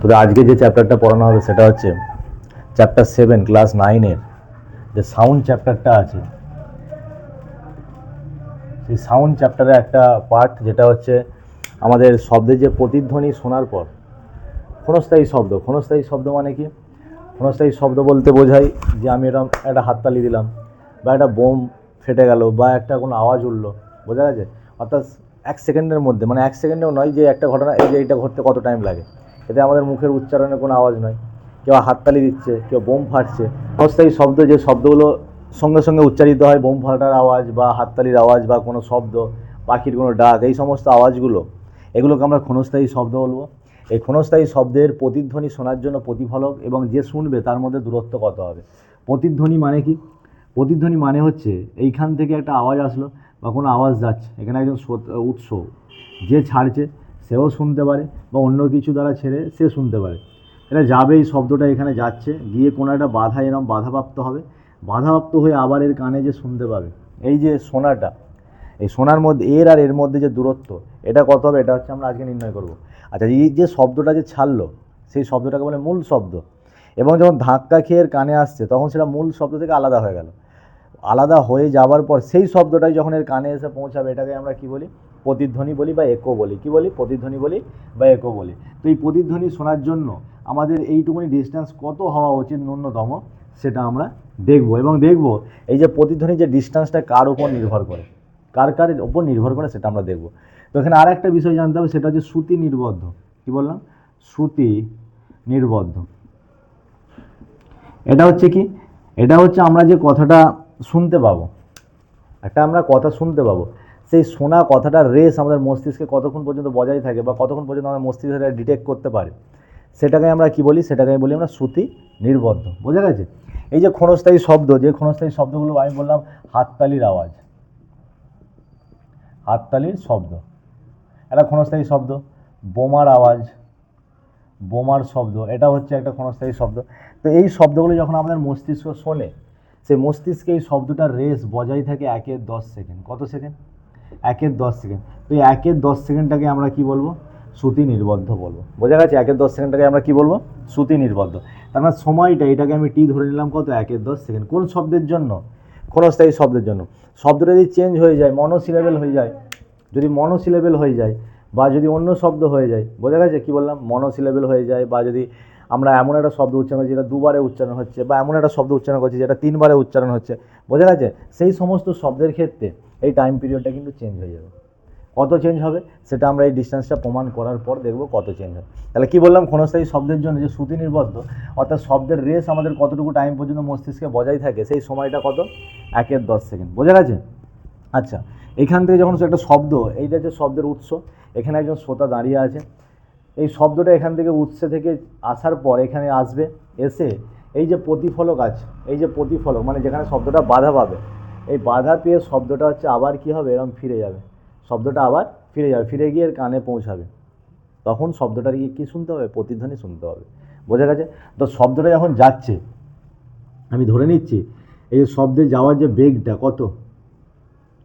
তবে আজকে যে চ্যাপ্টারটা পড়ানো হবে সেটা হচ্ছে চ্যাপ্টার সেভেন ক্লাস নাইনের যে সাউন্ড চ্যাপ্টারটা আছে। সেই সাউন্ড চ্যাপ্টারে একটা পার্ট যেটা হচ্ছে আমাদের শব্দের যে প্রতিধ্বনি শোনার পর, ক্ষণস্থায়ী শব্দ। ক্ষণস্থায়ী শব্দ মানে কি? ক্ষণস্থায়ী শব্দ বলতে বোঝায় যে আমি এরকম একটা হাততালি দিলাম বা একটা বোম ফেটে গেল বা একটা কোনো আওয়াজ উঠল, বোঝা গেছে? অর্থাৎ এক সেকেন্ডের মধ্যে মানে এক সেকেন্ডেও নয় যে একটা ঘটনা, এই যে এইটা ঘটতে কত টাইম লাগে। এতে আমাদের মুখের উচ্চারণে কোনো আওয়াজ নয় কেউ হাততালি দিচ্ছে, কেউ বোম ফাটছে। ক্ষণস্থায়ী শব্দ যে শব্দগুলো সঙ্গে সঙ্গে উচ্চারিত হয়, বোম ফাটার আওয়াজ বা হাততালির আওয়াজ বা কোনো শব্দ, পাখির কোনো ডাক, এই সমস্ত আওয়াজগুলো, এগুলোকে আমরা ক্ষণস্থায়ী শব্দ বলব। এই ক্ষণস্থায়ী শব্দের প্রতিধ্বনি শোনার জন্য প্রতিফলক এবং যে শুনবে তার মধ্যে দূরত্ব কত হবে? প্রতিধ্বনি মানে কি? প্রতিধ্বনি মানে হচ্ছে এইখান থেকে একটা আওয়াজ আসলো বা কোনো আওয়াজ যাচ্ছে। এখানে একজন উৎস, যে ছাড়ছে সেও শুনতে পারে বা অন্য কিছু দ্বারা ছেড়ে সে শুনতে পারে। এটা যাবে এই শব্দটা এখানে যাচ্ছে। গিয়ে কোনো একটা বাধা, এরম বাধাপ্রাপ্ত হবে। বাধাপ্রাপ্ত হয়ে আবার এর কানে যে শুনতে পাবে। এই যে সোনাটা, এই সোনার মধ্যে, এর আর এর মধ্যে যে দূরত্ব, এটা কত হবে? এটা হচ্ছে আমরা আজকে নির্ণয় করব। আচ্ছা এই যে শব্দটা যে ছাড়লো, সেই শব্দটাকে বলে মূল শব্দ। এবং যখন ধাক্কা খেয়ে এর কানে আসছে, তখন সেটা মূল শব্দ থেকে আলাদা হয়ে গেল। আলাদা হয়ে যাওয়ার পর সেই শব্দটাই যখন এর কানে এসে পৌঁছাবে, এটাকে আমরা কি বলি? প্রতিধ্বনি বলি বা একো বলি। কি বলি? প্রতিধ্বনি বলি বা একো বলি। তো এই প্রতিধ্বনি শোনার জন্য আমাদের এইটুকুনি ডিস্টেন্স কত হওয়া উচিত ন্যূনতম সেটা আমরা দেখব এবং দেখব এই যে প্রতিধ্বনি যে ডিস্টেন্সটা কার উপর নির্ভর করে। কার কার উপর নির্ভর করে সেটা আমরা দেখব। তো এখানে আর একটা বিষয় জানতে হবে, সেটা হচ্ছে শ্রুতি নির্বদ্ধ। কি বললাম? শ্রুতি নির্বদ্ধ। এটা হচ্ছে কি? এটা হচ্ছে আমরা যে কথাটা শুনতে পাবো। একটা আমরা কথা শুনতে পাবো। সেই শোনা কথাটার রেস আমাদের মস্তিষ্কে কতক্ষণ পর্যন্ত বজায় থাকে বা কতক্ষণ পর্যন্ত আমাদের মস্তিষ্ক সেটা ডিটেক্ট করতে পারে, সেটাকে আমরা কি বলি? সেটাকে বলি আমরা শ্রুতি নির্বদ্ধ বোঝা গেছে? এই যে ক্ষণস্থায়ী শব্দ, যে ক্ষণস্থায়ী শব্দগুলো আমি বললাম, হাততালির আওয়াজ। হাততালির শব্দ। একটা ক্ষণস্থায়ী শব্দ। বোমার আওয়াজ। বোমার শব্দ। এটা হচ্ছে একটা ক্ষণস্থায়ী শব্দ। তো এই শব্দগুলো যখন আমাদের মস্তিষ্ক শোনে, সেই মস্তিষ্কে এই শব্দটার রেস বজায় থাকে একের দশ সেকেন্ড। কত সেকেন্ড? একের দশ সেকেন্ড তো এই একের দশ সেকেন্ডটাকে আমরা কি বলব? শ্রুতি নির্বদ্ধ বলব। বোঝা গেছে? একের দশ সেকেন্ডটাকে আমরা কি বলব? শ্রুতি নির্বদ্ধ। তার মানে সময়টা, এটাকে আমি টি ধরে নিলাম কত? একের দশ সেকেন্ড কোন শব্দের জন্য? ক্ষণস্থায়ী শব্দের জন্য। শব্দটা যদি চেঞ্জ হয়ে যায় মনোসিলেবেল হয়ে যায়, যদি মনোসিলেবেল হয়ে যায় বা যদি অন্য শব্দ হয়ে যায়, বোঝা গেছে? কী বললাম? মনোসিলেবেল হয়ে যায় বা যদি আমরা এমন একটা শব্দ উচ্চারণ করছি যেটা দুবারে উচ্চারণ হচ্ছে বা এমন একটা শব্দ উচ্চারণ করছি যেটা তিনবারে উচ্চারণ হচ্ছে। বোঝা গেছে? সেই সমস্ত শব্দের ক্ষেত্রে এই টাইম পিরিয়ডটা কিন্তু চেঞ্জ হয়ে যাবে। কত চেঞ্জ হবে? সেটা আমরা এই ডিস্টেন্সটা প্রমাণ করার পর দেখব কত চেঞ্জ হবে। তাহলে কী বললাম? ক্ষণস্থায়ী শব্দের জন্য যে শ্রুতি নির্বদ্ধ অর্থাৎ শব্দের রেস আমাদের কতটুকু টাইম পর্যন্ত মস্তিষ্কে বজায় থাকে, সেই সময়টা কত? একের দশ সেকেন্ড বোঝা গেছে? আচ্ছা এখান থেকে যখন একটা শব্দ, এইটা যে শব্দের উৎস। এখানে একজন শ্রোতা দাঁড়িয়ে আছে। এই শব্দটা এখান থেকে উৎসে থেকে আসার পর এখানে আসবে, এসে এই যে প্রতিফলক আছে, এই যে প্রতিফলক মানে যেখানে শব্দটা বাধা পাবে, এই বাধা পেয়ে শব্দটা হচ্ছে আবার কি হবে? এরকম ফিরে যাবে। শব্দটা আবার ফিরে যাবে, ফিরে গিয়ে এর কানে পৌঁছাবে। তখন শব্দটার গিয়ে কী শুনতে হবে? প্রতিধ্বনি শুনতে হবে। বোঝা গেছে? তো শব্দটা যখন যাচ্ছে, আমি ধরে নিচ্ছি, এই শব্দে যাওয়ার যে বেগটা কত?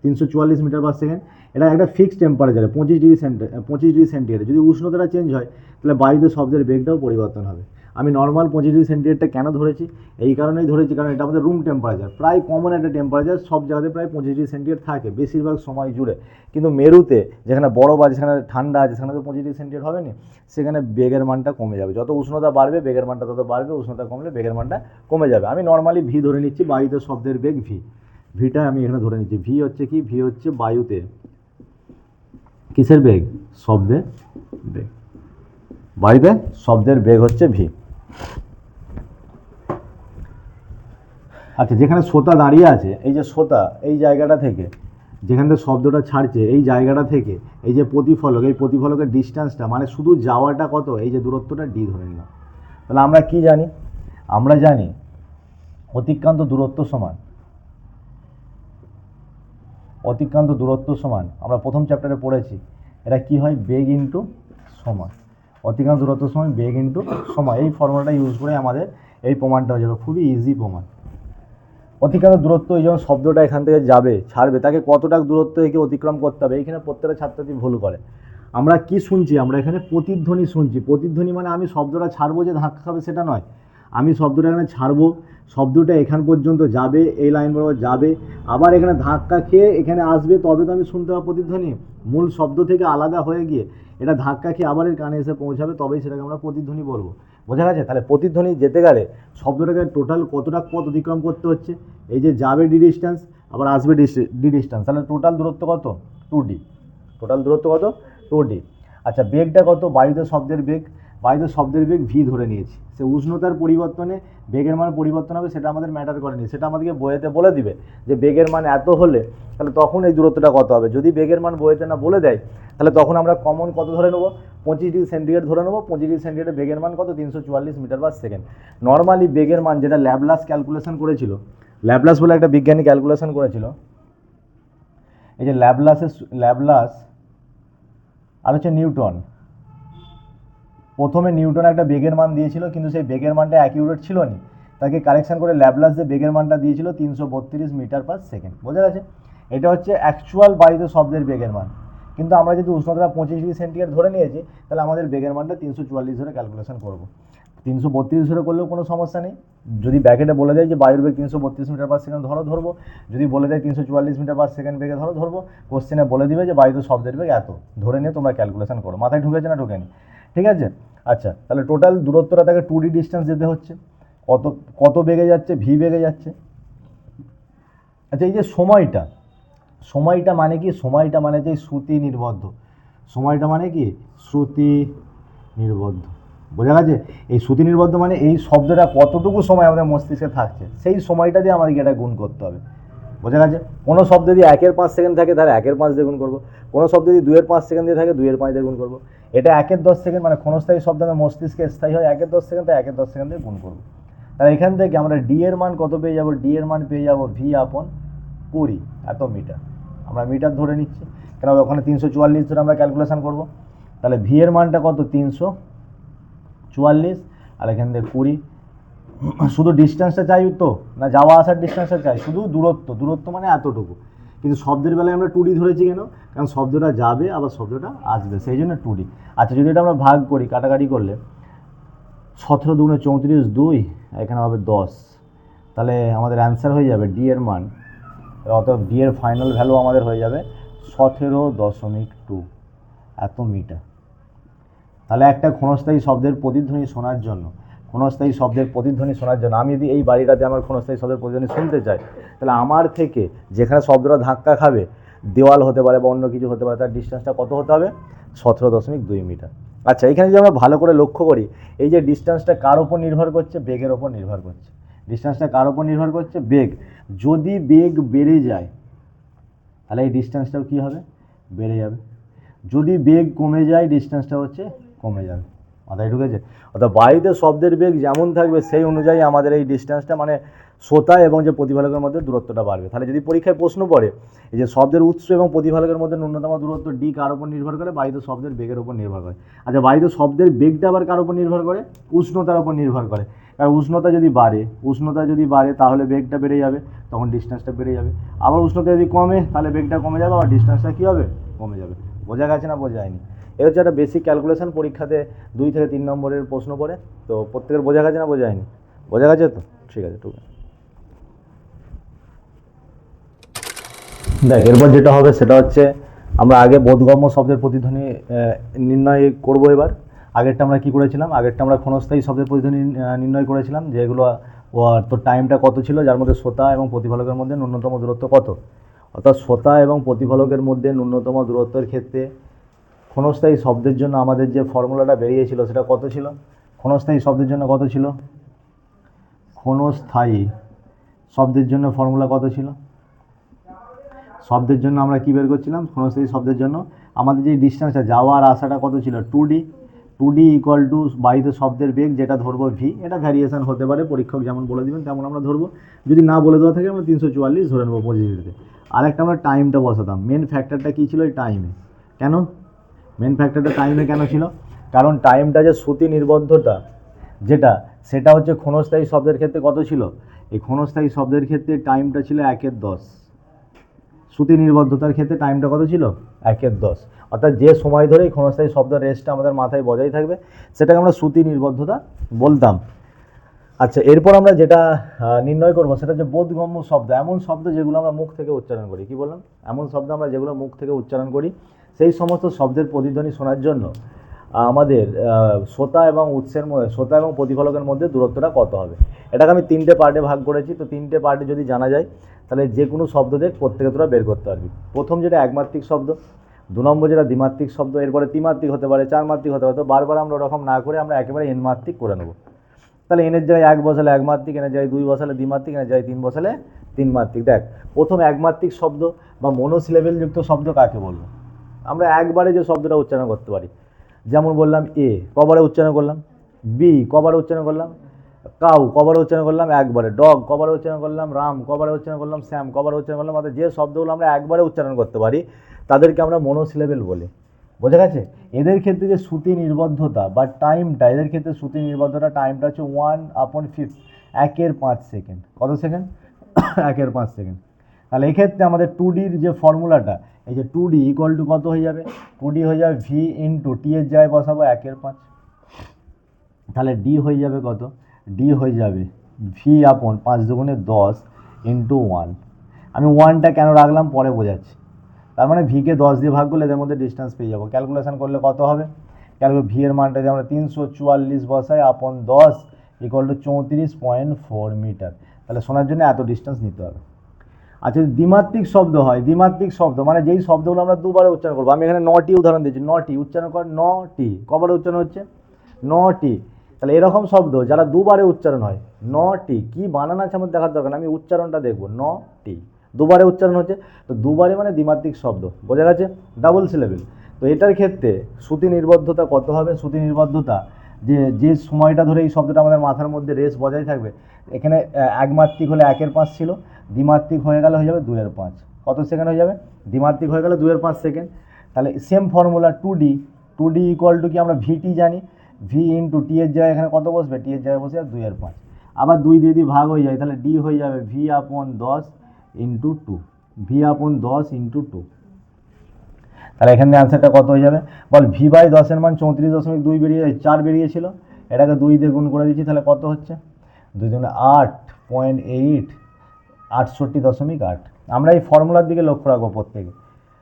তিনশো চুয়াল্লিশ মিটার পার সেকেন্ড। এটা একটা ফিক্সড টেম্পারেচারে পঁচিশ ডিগ্রি সেন্টি পঁচিশ ডিগ্রি সেন্টিগ্রেড যদি উষ্ণতাটা চেঞ্জ হয়, তাহলে বায়ুতে শব্দের বেগটাও পরিবর্তন হবে। আমি নর্মাল পঁচিশ ডিগ্রি সেন্টিগ্রেডটা কেন ধরেছি? এই কারণেই ধরেছি, কারণ এটা আমাদের রুম টেম্পারেচার প্রায় কমন একটা টেম্পারেচার সব জায়গাতে প্রায় পঁচিশ ডিগ্রি সেন্টিগ্রেড থাকে, বেশিরভাগ সময় জুড়ে। কিন্তু মেরুতে, যেখানে বরফ আছে সেখানে ঠান্ডা আছে, সেখানে তো পঁচিশ ডিগ্রি সেন্টিগ্রেড হবে না সেখানে বেগের মানটা কমে যাবে। যত উষ্ণতা বাড়বে, বেগের মানটা তত বাড়বে, উষ্ণতা কমলে বেগের মানটা কমে যাবে। আমি নর্মালি ভি ধরে নিচ্ছি, বায়ুতে শব্দের বেগ ভি ভিটা আমি এখানে ধরে নিচ্ছি। ভি হচ্ছে কি? ভি হচ্ছে বায়ুতে। কিসের বেগ? শব্দের বেগ। বায়ুতে শব্দের বেগ হচ্ছে ভি আচ্ছা যেখানে শ্রোতা দাঁড়িয়ে আছে, এই যে শ্রোতা এই জায়গাটা থেকে, যেখান থেকে শব্দটা ছাড়ছে, এই জায়গাটা থেকে, এই যে প্রতিফলক, এই প্রতিফলকের ডিস্টেন্সটা মানে শুধু যাওয়াটা কত? এই যে দূরত্বটা ডি ধরে নিলাম। তাহলে আমরা কি জানি? আমরা জানি অতিক্রান্ত দূরত্ব সমান অতিক্রান্ত দূরত্ব সমান, আমরা প্রথম চ্যাপ্টারে পড়েছি, এটা কি হয়? বেগ ইন্টু সময় অতিক্রান্ত দূরত্ব সমান, বেগ ইন্টু সময় এই ফর্মুলাটা ইউজ করে আমাদের এই প্রমাণটা হয়ে যাবে। খুবই ইজি প্রমাণ। অতিক্রান্ত দূরত্ব, এই যখন শব্দটা এখান থেকে যাবে, ছাড়বে, তাকে কতটা দূরত্ব একে অতিক্রম করতে হবে, এইখানে প্রত্যেকটা ছাত্রছাত্রী ভুল করে। আমরা কি শুনছি? আমরা এখানে প্রতিধ্বনি শুনছি। প্রতিধ্বনি মানে আমি শব্দটা ছাড়বো যে ধাক্কা খাবে সেটা নয়। আমি শব্দটা এখানে ছাড়বো। শব্দটা এখান পর্যন্ত যাবে, এই লাইন বরাবর যাবে। আবার এখানে ধাক্কা খেয়ে এখানে আসবে, তবে তো আমি শুনতে পাবো প্রতিধ্বনি। মূল শব্দ থেকে আলাদা হয়ে গিয়ে এটা ধাক্কা খেয়ে আবার এর কানে এসে পৌঁছাবে, তবেই সেটাকে আমরা প্রতিধ্বনি বলব। বোঝা গেছে? তাহলে প্রতিধ্বনি যেতে গেলে শব্দটাকে টোটাল কতটা পথ অতিক্রম করতে হচ্ছে? এই যে যাবে ডি ডিস্ট্যান্স আবার আসবে ডি ডিস্ট্যান্স তাহলে টোটাল দূরত্ব কত? টু ডি টোটাল দূরত্ব কত? টু ডি আচ্ছা বেগটা কত? বায়ুতে শব্দের বেগ। বায়ুতে শব্দের বেগ ভি ধরে নিয়েছি। সে উষ্ণতার পরিবর্তনে বেগের মান পরিবর্তন হবে, সেটা আমাদের ম্যাটার করেনি। সেটা আমাদেরকে বইয়েতে বলে দিবে যে বেগের মান এত হলে তাহলে তখন এই দূরত্বটা কত হবে। যদি বেগের মান বইয়েতে না বলে দেয়, তাহলে তখন আমরা কমন কত ধরে নেব? পঁচিশ ডিগ্রি সেন্টিগ্রেড ধরে নেব। পঁচিশ ডিগ্রি সেন্টিগ্রেডে বেগের মান কত? তিনশো চুয়াল্লিশ মিটার পার সেকেন্ড নর্মালি বেগের মান যেটা ল্যাবলাস ক্যালকুলেশন করেছিল ল্যাবলাস বলে একটা বিজ্ঞানী ক্যালকুলেশন করেছিল, এই যে ল্যাবলাসের ল্যাবলাস আর হচ্ছে নিউটন। প্রথমে নিউটন একটা বেগের মান দিয়েছিল, কিন্তু সেই বেগের মানটা অ্যাকিউরেট ছিল না তাকে কারেকশন করে ল্যাবলাস যে বেগের মানটা দিয়েছিল, তিনশো বত্রিশ মিটার পার সেকেন্ড। বোঝা গেছে? এটা হচ্ছে অ্যাকচুয়াল বায়ুতে শব্দের বেগের মান। কিন্তু আমরা যদি উষ্ণতা পঁচিশ ডিগ্রি সেন্টিগ্রেড ধরে নিয়েছি, তাহলে আমাদের বেগের মানটা তিনশো চুয়াল্লিশ ধরে ক্যালকুলেশন করব। তিনশো বত্রিশ ধরে করলেও কোনো সমস্যা নেই। যদি ব্যাকেটে বলে দেয় যে বায়ুর বেগ তিনশো বত্রিশ মিটার পার সেকেন্ড ধরো, ধরবো। যদি বলে দেয় তিনশো চুয়াল্লিশ মিটার পার সেকেন্ড বেগে ধরো, ধরবো। কোশ্চেনে বলে দিবে যে বায়ুতে শব্দের বেগ এত। ধরে নিয়ে তোমরা ক্যালকুলেশন করো। মাথায় ঢুকেছে না ঢুকেনি? ঠিক আছে? আচ্ছা তাহলে টোটাল দূরত্বটা তাকে টু ডি ডিস্টেন্স যেতে হচ্ছে। কত কত বেগে যাচ্ছে? ভি বেগে যাচ্ছে। আচ্ছা এই যে সময়টা সময়টা মানে কি? সময়টা মানে যে শ্রুতি নির্বদ্ধ। সময়টা মানে কি? শ্রুতি নির্বদ্ধ। বোঝা গেছে? এই শ্রুতি নির্বদ্ধ মানে এই শব্দটা কতটুকু সময় আমাদের মস্তিষ্কে থাকছে, সেই সময়টা দিয়ে আমাদেরকে এটা গুণ করতে হবে। বোঝা গেছে? কোনো শব্দ যদি একের পাঁচ সেকেন্ড থাকে, তাহলে একের পাঁচ দিয়ে করব। কোনো শব্দ যদি দুয়ের পাঁচ সেকেন্ড দিয়ে থাকে দুয়ের পাঁচ দিয়ে করব। এটা একের দশ সেকেন্ড মানে ক্ষণস্থায়ী শব্দ আমাদের মস্তিষ্কে স্থায়ী হয়, একের দশ সেকেন্ড, তাই একের দশ সেকেন্ড দিয়ে গুণ করব। তাহলে এখান থেকে আমরা ডি এর মান কত পেয়ে যাব? ডি এর মান পেয়ে যাব ভি আপন কুড়ি, এত মিটার। আমরা মিটার ধরে নিচ্ছি। কেন? ওখানে তিনশো চুয়াল্লিশ ধরে আমরা ক্যালকুলেশন করব। তাহলে ভি এর মানটা কত? তিনশো চুয়াল্লিশ। আর এখান থেকে কুড়ি। শুধু ডিস্টেন্সটা চাই তো? না, যাওয়া আসার ডিস্টেন্সটা চাই? শুধু দূরত্ব। দূরত্ব মানে এতটুকু। কিন্তু শব্দের বেলায় আমরা টুডি ধরেছি কেন? কারণ শব্দটা যাবে, আবার শব্দটা আসবে। সেই জন্য টুডি আচ্ছা যদি এটা আমরা ভাগ করি, কাটাকাটি করলে, সতেরো দুগুণে চৌত্রিশ দুই, এখানে হবে দশ। তাহলে আমাদের অ্যান্সার হয়ে যাবে ডি এর মান। অত ডি এর ফাইনাল ভ্যালু আমাদের হয়ে যাবে সতেরো দশমিক টু এত মিটার। তাহলে একটা ক্ষণস্থায়ী শব্দের প্রতিধ্বনি শোনার জন্য ক্ষণস্থায়ী শব্দের প্রতিধ্বনি শোনার জন্য। আমি যদি এই বাড়িটাতে আমার ক্ষণস্থায়ী শব্দের প্রতিধ্বনি শুনতে চাই, তাহলে আমার থেকে যেখানে শব্দটা ধাক্কা খাবে, দেওয়াল হতে পারে বা অন্য কিছু হতে পারে, তার ডিস্টেন্সটা কত হতে হবে? সতেরো দশমিক দুই মিটার। আচ্ছা এখানে যদি আমরা ভালো করে লক্ষ্য করি, এই যে ডিস্টেন্সটা কার ওপর নির্ভর করছে? বেগের ওপর নির্ভর করছে। ডিস্টেন্সটা কার ওপর নির্ভর করছে? বেগ। যদি বেগ বেড়ে যায়, তাহলে এই ডিস্টেন্সটাও কী হবে? বেড়ে যাবে। যদি বেগ কমে যায় ডিস্টেন্সটা হচ্ছে কমে যাবে। মাথায় ঢুকেছে। অর্থাৎ বায়ুতে শব্দের বেগ যেমন থাকবে, সেই অনুযায়ী আমাদের এই ডিস্টেন্সটা মানে শ্রোতা এবং যে প্রতিফলকের মধ্যে দূরত্বটা বাড়বে। তাহলে যদি পরীক্ষায় প্রশ্ন পড়ে, এই যে শব্দের উৎস এবং প্রতিফলকের মধ্যে ন্যূনতম দূরত্ব ডি কার উপর নির্ভর করে? বায়ুতে শব্দের বেগের উপর নির্ভর করে। আচ্ছা বায়ুতে শব্দের বেগটা আবার কার উপর নির্ভর করে? উষ্ণতার উপর নির্ভর করে। কারণ উষ্ণতা যদি বাড়ে, উষ্ণতা যদি বাড়ে, তাহলে বেগটা বেড়ে যাবে, তখন ডিস্টেন্সটা বেড়ে যাবে। আবার উষ্ণতা যদি কমে, তাহলে বেগটা কমে যাবে, আবার ডিস্টেন্সটা কী হবে? কমে যাবে। বোঝা গেছে না বোঝা যায়নি? এ হচ্ছে একটা বেসিক ক্যালকুলেশন পরীক্ষাতে দুই থেকে তিন নম্বরের প্রশ্ন পড়ে, তো প্রত্যেকের বোঝা গেছে না বোঝা যায়নি বোঝা গেছে তো? ঠিক আছে ঠিক দেখ, এরপর যেটা হবে সেটা হচ্ছে আমরা আগে বোধগম্য শব্দের প্রতিধ্বনি নির্ণয় করব এবার। আগেরটা আমরা কি করেছিলাম? আগেরটা আমরা ক্ষণস্থায়ী শব্দের প্রতিধ্বনি নির্ণয় করেছিলাম, যেগুলো তোর টাইমটা কত ছিল? যার মধ্যে শ্রোতা এবং প্রতিফলকের মধ্যে ন্যূনতম দূরত্ব কত? অর্থাৎ শ্রোতা এবং প্রতিফলকের মধ্যে ন্যূনতম দূরত্বের ক্ষেত্রে ক্ষণস্থায়ী শব্দের জন্য আমাদের যে ফর্মুলাটা বেরিয়েছিল সেটা কত ছিল? ক্ষণস্থায়ী শব্দের জন্য কত ছিল? ক্ষণস্থায়ী শব্দের জন্য ফর্মুলা কত ছিল? শব্দের জন্য আমরা কী বের করছিলাম? ক্ষণস্থায়ী শব্দের জন্য। আমাদের যে ডিস্টেন্সটা যাওয়ার আসাটা কত ছিল? Two D two D equal to বায়ুতে শব্দের বেগ যেটা ধরবো ভি এটা ভ্যারিয়েশন হতে পারে, পরীক্ষক যেমন বলে দেবেন, তেমন আমরা ধরবো। যদি না বলে দেওয়া থাকে, আমরা তিনশো চুয়াল্লিশ ধরে নেব পঁচিশ ডিগ্রিতে। আর আমরা টাইমটা বসাতাম। মেন ফ্যাক্টরটা কী ছিল? এই টাইমে কেন? মেন ফ্যাক্টরটা টাইমে কেন ছিল? কারণ টাইমটা যে শ্রুতি নির্বদ্ধতা যেটা, সেটা হচ্ছে ক্ষণস্থায়ী শব্দের ক্ষেত্রে কত ছিল? এই ক্ষণস্থায়ী শব্দের ক্ষেত্রে টাইমটা ছিল একের দশ। শ্রুতি নির্বদ্ধতার ক্ষেত্রে টাইমটা কত ছিল? একের দশ। অর্থাৎ যে সময় ধরে এই ক্ষণস্থায়ী শব্দ রেস্টটা আমাদের মাথায় বজায় থাকবে, সেটাকে আমরা শ্রুতি নির্বদ্ধতা বলতাম। আচ্ছা এরপর আমরা যেটা নির্ণয় করব, সেটা হচ্ছে বোধগম্য শব্দ। এমন শব্দ যেগুলো আমরা মুখ থেকে উচ্চারণ করি। কি বললাম? এমন শব্দ আমরা যেগুলো মুখ থেকে উচ্চারণ করি সেই সমস্ত শব্দের প্রতিধ্বনি শোনার জন্য আমাদের শ্রোতা এবং উৎসের শ্রোতা এবং প্রতিফলকের মধ্যে দূরত্বটা কত হবে? এটাকে আমি তিনটে পার্টে ভাগ করেছি, তো তিনটে পার্টে যদি জানা যায়, তাহলে যে কোনো শব্দ দিয়ে প্রত্যেকে তোরা বের করতে পারবি। প্রথম যেটা একমাত্রিক শব্দ, দু নম্বর যেটা দ্বিমাত্রিক শব্দ, এরপরে ত্রিমাত্রিক হতে পারে চার মাত্রিক হতে পারে, তো বারবার আমরা ওরকম না করে আমরা একেবারে এনমাত্রিক করে নেব। তাহলে এনের জায়গায় এক বসালে এক মাত্রিক এনের জায়গায় দুই বসালে দ্বিমাত্রিক এনের জায়গায় তিন বসালে তিন মাত্রিক দেখ, প্রথম একমাত্রিক শব্দ বা মনোসিলেবেলযুক্ত শব্দ কাকে বলব? আমরা একবারে যে শব্দটা উচ্চারণ করতে পারি। যেমন বললাম এ, কবারে উচ্চারণ করলাম। বি, কবারে উচ্চারণ করলাম। কাউ, কবারে উচ্চারণ করলাম একবারে। ডগ, কবারে উচ্চারণ করলাম। রাম, কবারে উচ্চারণ করলাম। শ্যাম, কবারে উচ্চারণ করলাম। অর্থাৎ যে শব্দগুলো আমরা একবারে উচ্চারণ করতে পারি, তাদেরকে আমরা মনোসিলেবেল বলি। বোঝা গেছে? এদের ক্ষেত্রে যে শ্রুতি নির্বদ্ধতা বা টাইমটা এদের ক্ষেত্রে শ্রুতি নির্বদ্ধতা টাইমটা হচ্ছে ওয়ান আপন ফিফথ একের পাঁচ সেকেন্ড কত সেকেন্ড একের পাঁচ সেকেন্ড তাহলে এক্ষেত্রে আমাদের টু ডির যে ফর্মুলাটা এই যে টু ডি ইকুয়াল টু কত হয়ে যাবে? টু ডি হয়ে যাবে ভি ইন্টু টি এর জায়গায় বসাবো, একের পাঁচ। তাহলে ডি হয়ে যাবে কত? ডি হয়ে যাবে ভি আপন পাঁচ দুগুণে দশ ইন্টু ওয়ান আমি ওয়ানটা কেন রাখলাম? পরে বোঝাচ্ছি। তার মানে ভিকে দশ দিয়ে ভাগ করলে এদের মধ্যে ডিস্টেন্স পেয়ে যাব। ক্যালকুলেশন করলে কত হবে? ক্যালকুলেট ভি এর মানটা যদি আমরা তিনশো চুয়াল্লিশ বসাই আপন দশ ইকুয়াল টু চৌত্রিশ পয়েন্ট ফোর মিটার তাহলে শোনার জন্য এত ডিস্টেন্স নিতে হবে। আচ্ছা দ্বিমাত্রিক শব্দ হয়, দ্বিমাত্রিক শব্দ মানে যেই শব্দগুলো আমরা দুবারে উচ্চারণ করব, আমি এখানে নটি উদাহরণ দিচ্ছি, নটি, উচ্চারণ কর, নটি, কবারে উচ্চারণ হচ্ছে? নটি। তাহলে এরকম শব্দ যারা দুবারে উচ্চারণ হয়, নটি, কি বানান আছে আমার দেখার দরকার আমি উচ্চারণটা দেখব, নটি। দুবারে উচ্চারণ হচ্ছে, তো দুবারে মানে দ্বিমাত্রিক শব্দ, বোঝা গেছে? Double syllable. তো এটার ক্ষেত্রে শ্রুতি নির্বদ্ধতা কত হবে? শ্রুতি নির্বদ্ধতা যে যে সময়টা ধরে এই শব্দটা আমাদের মাথার মধ্যে রেস বজায় থাকবে, এখানে একমাত্রিক হলে একের পাঁচ ছিল, দ্বিমাত্রিক হয়ে গেলে হয়ে যাবে দুইয়ের পাঁচ। কত সেকেন্ড হয়ে যাবে? দ্বিমাত্রিক হয়ে গেলে দুইয়ের পাঁচ সেকেন্ড। তাহলে same formula two D two D equal to কি আমরা ভিটি জানি? ভি ইন্টু টি এর জায়গায় এখানে কত বসবে? টি এর জায়গায় বসে যাবে দুইয়ের পাঁচ। আবার দুই দিয়ে দিয়ে ভাগ হয়ে যায়, তাহলে ডি হয়ে যাবে ভি আপন দশ ইন্টু টু ভি আপন দশ ইন্টু টু তাহলে এখানে অ্যান্সারটা কত হয়ে যাবে? বল ভি বাই দশের মান চৌত্রিশ দশমিক দুই বেরিয়ে, চার বেরিয়েছিল, এটাকে দুই দিয়ে গুণ করে দিচ্ছি, তাহলে কত হচ্ছে? দুই দুগুণে আট পয়েন্ট এইট আটষট্টি দশমিক আট। আমরা এই ফর্মুলার দিকে লক্ষ্য রাখব প্রত্যেকে।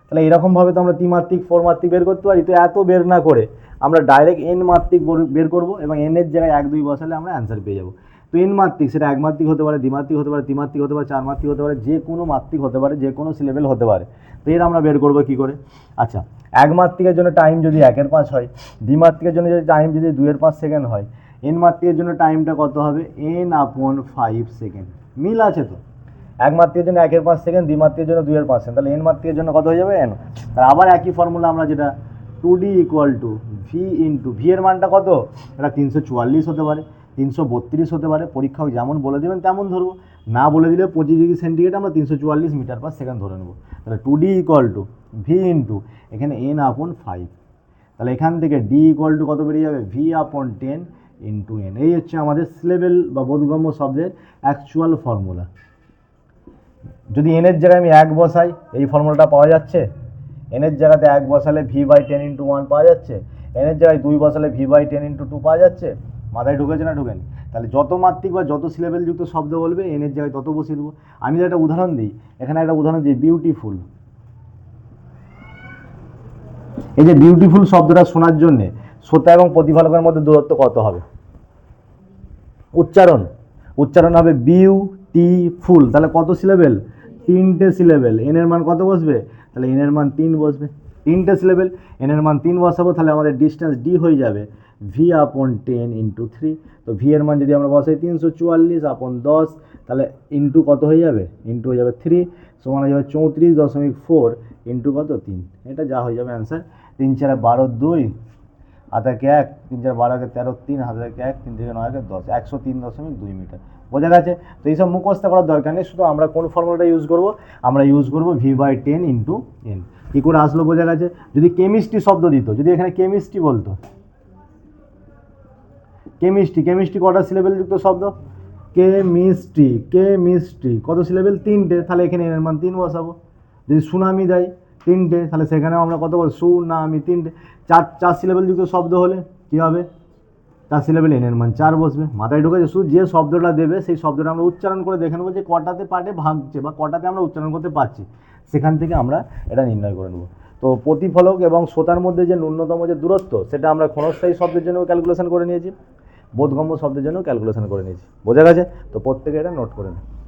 তাহলে এরকমভাবে তো আমরা ত্রিমাত্রিক ফোর মাত্রিক বের করতে পারি, তো এত বের না করে আমরা ডাইরেক্ট এন মাত্রিক বের করব এবং এনের জায়গায় এক দুই বসালে আমরা অ্যান্সার পেয়ে যাব। তো এন মাত্রিক, সেটা এক মাত্রিক হতে পারে দ্বিমাত্রিক হতে পারে ত্রিমাত্রিক হতে পারে, চার মাত্রিক হতে পারে, যে কোনো মাত্রিক হতে পারে, যে কোনো সিলেবেল হতে পারে। তো এর আমরা বের করব কী করে? আচ্ছা এক মাত্রিকের জন্য টাইম যদি একের পাঁচ হয় দ্বিমাত্রিকের জন্য যদি টাইম যদি দুইয়ের পাঁচ সেকেন্ড হয় এন মাত্রিকের জন্য টাইমটা কত হবে? এন আপন ফাইভ সেকেন্ড মিল আছে তো? এক মাত্রিকের জন্য একের পাঁচ সেকেন্ড দ্বিমাত্রিকের জন্য দুইয়ের পাঁচ সেকেন্ড। তাহলে এন মাত্রিকের জন্য কত হয়ে যাবে? এন তাহলে আবার একই ফর্মুলা আমরা যেটা two D equal to V into V এর মানটা কত? এটা তিনশো চুয়াল্লিশ হতে পারে। তিনশো বত্রিশ হতে পারে পরীক্ষক যেমন বলে দেবেন তেমন ধরবো। না বলে দিলে পঁচিশ ডিগ্রি সেন্টিগ্রেড আমরা তিনশো চুয়াল্লিশ মিটার পার সেকেন্ড ধরে নেব। তাহলে two D equal to V into এখানে এন আপন ফাইভ তাহলে এখান থেকে ডি ইকুয়াল টু কত বেরিয়ে যাবে? V upon ten into N এই হচ্ছে আমাদের সিলেবেল বা বোধগম্য শব্দের অ্যাকচুয়াল ফর্মুলা যদি এনের জায়গায় আমি এক বসাই, এই ফর্মুলাটা পাওয়া যাচ্ছে? এনের জায়গাতে এক বসালে V by ten into one পাওয়া যাচ্ছে? এনের জায়গায় দুই বসালে V by ten into two পাওয়া যাচ্ছে? মাথায় ঢুকেছে না ঢুকেনি। তাহলে যত মাত্রিক বা যত সিলেবেল যুক্ত শব্দ বলবে এনের জায়গায় তত বসিয়ে দেবো। আমি যদি একটা উদাহরণ দিই। এখানে একটা উদাহরণ দিই বিউটিফুল এই যে বিউটিফুল শব্দটা শোনার জন্যে শ্রোতা এবং প্রতিফলকের মধ্যে দূরত্ব কত হবে? উচ্চারণ। উচ্চারণ হবে বিউ টি ফুল তাহলে কত সিলেবেল তিনটে সিলেবেল এনের মান কত বসবে? তাহলে এনের মান তিন বসবে। তিনটে সিলেবেল এনের মান তিন বসাবো, তাহলে আমাদের ডিস্টেন্স ডি হয়ে যাবে। V upon ten into three তো ভি এর মান যদি আমরা বসাই তিনশো চুয়াল্লিশ আপন দশ, তাহলে ইন্টু কত হয়ে যাবে? ইন্টু হয়ে যাবে থ্রি সমান হয়ে যাবে চৌত্রিশ দশমিক ফোর ইন্টু কত? তিন। এটা যা হয়ে যাবে অ্যান্সার তিন চারে বারো দুই হাতাকে এক তিন চার বারো একে তেরো তিন হাতাকে এক তিন থেকে নয় একে দশ, একশো তিন দশমিক দুই মিটার। বোঝা গেছে? তো এইসব মুখস্থ করার দরকার নেই। শুধু আমরা কোন ফর্মুলাটা ইউজ করব? আমরা ইউজ করব V by ten into N কী করে আসলো বোঝা গেছে? যদি কেমিস্ট্রি শব্দ দিত, যদি এখানে কেমিস্ট্রি বলতো কেমিস্ট্রি কেমিস্ট্রি কটা সিলেবেল যুক্ত শব্দ? Chemistry chemistry. কত সিলেবেল তিনটে। তাহলে এখানে এর মান তিন বসাবো। যদি সুনামি দেয়, তিনটে, তাহলে সেখানেও আমরা কত বল সুনামি, তিনটে। চার চার সিলেবেল যুক্ত শব্দ হলে কী হবে? চার সিলেবেল এনের মান চার বসবে। মাথায় ঢুকেছে, শুধু যে শব্দটা দেবে, সেই শব্দটা আমরা উচ্চারণ করে দেখে নেব যে কটাতে পাটে ভাগছে বা কটাতে আমরা উচ্চারণ করতে পারছি। সেখান থেকে আমরা এটা নির্ণয় করে নেব। তো প্রতিফলক এবং শ্রোতার মধ্যে যে ন্যূনতম যে দূরত্ব, সেটা আমরা ক্ষণস্থায়ী শব্দের জন্য ক্যালকুলেশন করে নিয়েছি। বোধগম্য শব্দের জন্য ক্যালকুলেশন করে নিয়েছি। বোঝা গেছে? তো প্রত্যেকে এটা নোট করে নিন।